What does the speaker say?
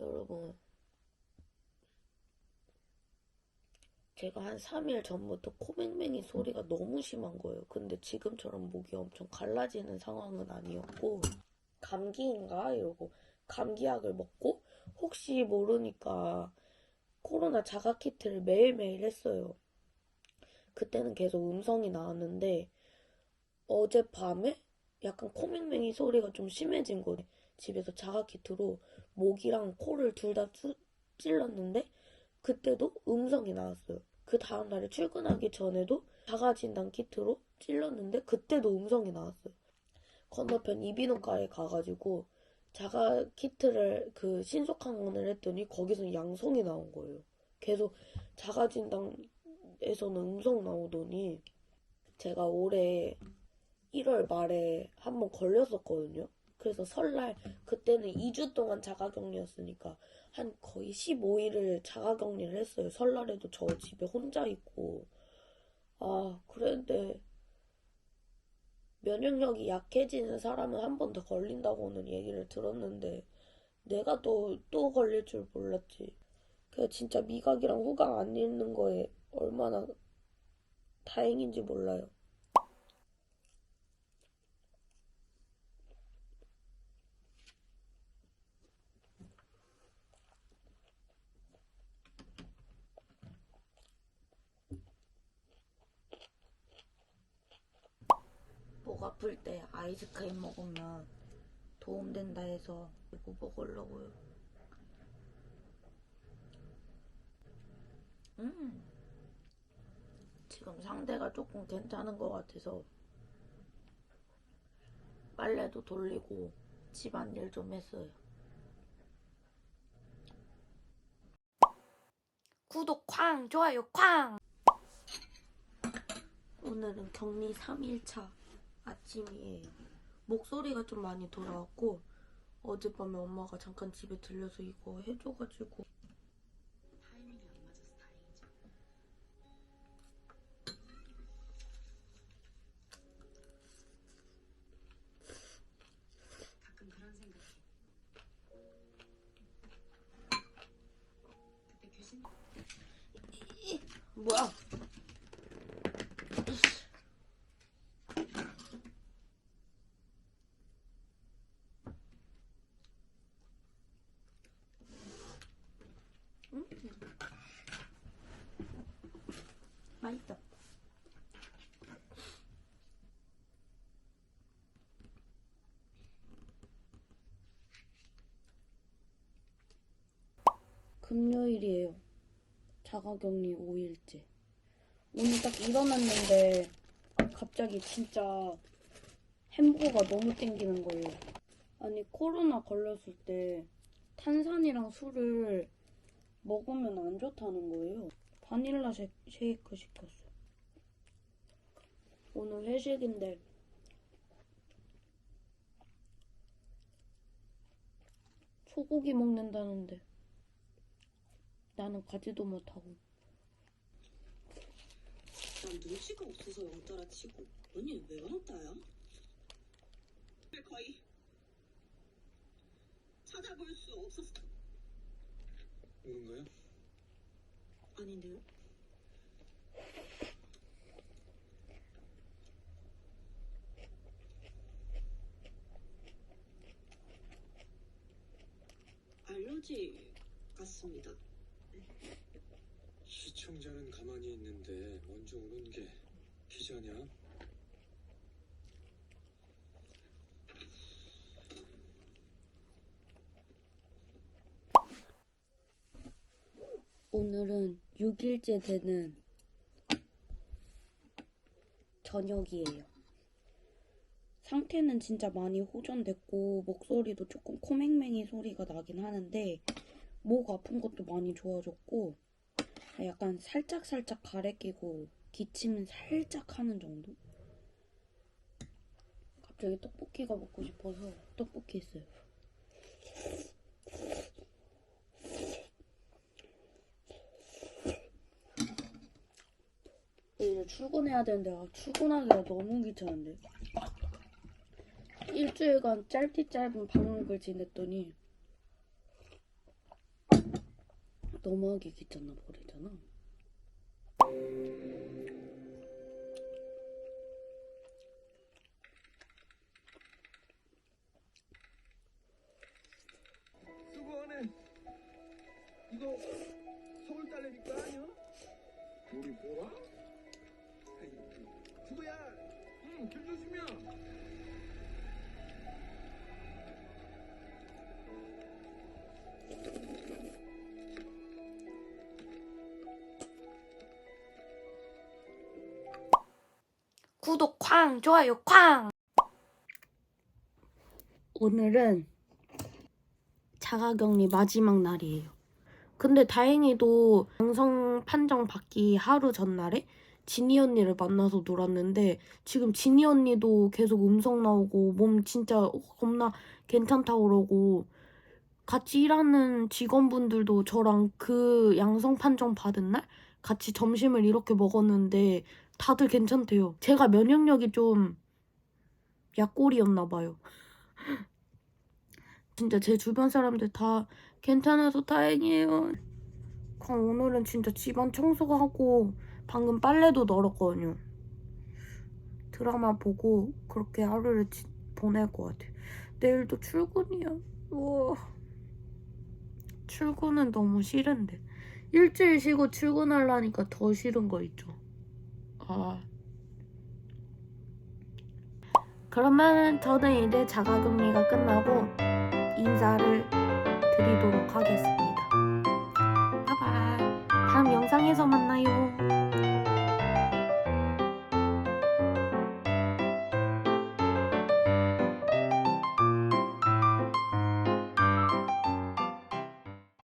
여러분, 제가 한 3일 전부터 코맹맹이 소리가 너무 심한 거예요. 근데 지금처럼 목이 엄청 갈라지는 상황은 아니었고, 감기인가? 이러고, 감기약을 먹고, 혹시 모르니까 코로나 자가 키트를 매일매일 했어요. 그때는 계속 음성이 나왔는데, 어젯밤에 약간 코맹맹이 소리가 좀 심해진 거예요. 집에서 자가키트로 목이랑 코를 둘 다 찔렀는데 그때도 음성이 나왔어요. 그 다음 날에 출근하기 전에도 자가진단 키트로 찔렀는데 그때도 음성이 나왔어요. 건너편 이비인후과에 가가지고 자가 키트를 그 신속 항원을 했더니 거기서 양성이 나온 거예요. 계속 자가 진단에서는 음성 나오더니 제가 올해 1월 말에 한번 걸렸었거든요. 그래서 설날 그때는 2주 동안 자가격리였으니까 한 거의 15일을 자가격리를 했어요. 설날에도 저 집에 혼자 있고 아 그랬는데 면역력이 약해지는 사람은 한 번 더 걸린다고는 얘기를 들었는데 내가 또 또 걸릴 줄 몰랐지. 그 진짜 미각이랑 후각 안 잃는 거에 얼마나 다행인지 몰라요. 목 아플 때 아이스크림 먹으면 도움된다 해서 이거 먹으려고요. 음. 지금 상대가 조금 괜찮은 것 같아서 빨래도 돌리고 집안일 좀 했어요. 구독 쾅! 좋아요 쾅! 오늘은 격리 3일차 아침이에요. 목소리가 좀 많이 돌아왔고 어젯밤에 엄마가 잠깐 집에 들려서 이거 해줘가지고. 타이밍이 안 맞아서 다행이죠. 가끔 그런 생각해. 그때 교수님 뭐야? 음. 맛있다. 금요일이에요. 자가격리 5일째. 오늘 딱 일어났는데 갑자기 진짜 햄버거가 너무 땡기는 거예요. 아니 코로나 걸렸을 때 탄산이랑 술을 먹으면 안 좋다는 거예요. 바닐라 쉐, 쉐이크 시켰어요. 오늘 회식인데 소고기 먹는다는데 나는 가지도 못하고 난 눈치가 없어서 왕따라 치고 언니는 왜 왕따야? 거의 찾아볼 수 없었어. 오는 거야? 아닌데요? 알러지 같습니다. 시청자는 가만히 있는데 먼저 오는 게 기자냐? 오늘은 6일째 되는 저녁이에요. 상태는 진짜 많이 호전됐고 목소리도 조금 코맹맹이 소리가 나긴 하는데 목 아픈 것도 많이 좋아졌고 약간 살짝살짝 가래 끼고 기침은 살짝 하는 정도? 갑자기 떡볶이가 먹고 싶어서 떡볶이 했어요. 이제 출근해야 되는데 아, 출근하기가 너무 귀찮은데 일주일간 짧디 짧은 방학을 지냈더니 너무하게 귀찮아 버리잖아. 수고하네. 이거 서울 딸내미 거 아니야? 우리 보라? 수고야. 응, 김조심이야. 구독 쾅! 좋아요 쾅! 오늘은 자가격리 마지막 날이에요. 근데 다행히도 양성 판정 받기 하루 전날에 진이 언니를 만나서 놀았는데 지금 진이 언니도 계속 음성 나오고 몸 진짜 겁나 괜찮다고 그러고 같이 일하는 직원분들도 저랑 그 양성 판정 받은 날 같이 점심을 이렇게 먹었는데 다들 괜찮대요. 제가 면역력이 좀 약골이었나 봐요. 진짜 제 주변 사람들 다 괜찮아서 다행이에요. 그럼 오늘은 진짜 집안 청소하고 방금 빨래도 널었거든요. 드라마 보고 그렇게 하루를 지- 보낼 것 같아요. 내일도 출근이야. 우와. 출근은 너무 싫은데. 일주일 쉬고 출근하려니까 더 싫은 거 있죠. 아. 그러면 저는 이제 자가격리가 끝나고 인사를 드리도록 하겠습니다. 영상에서 만나요.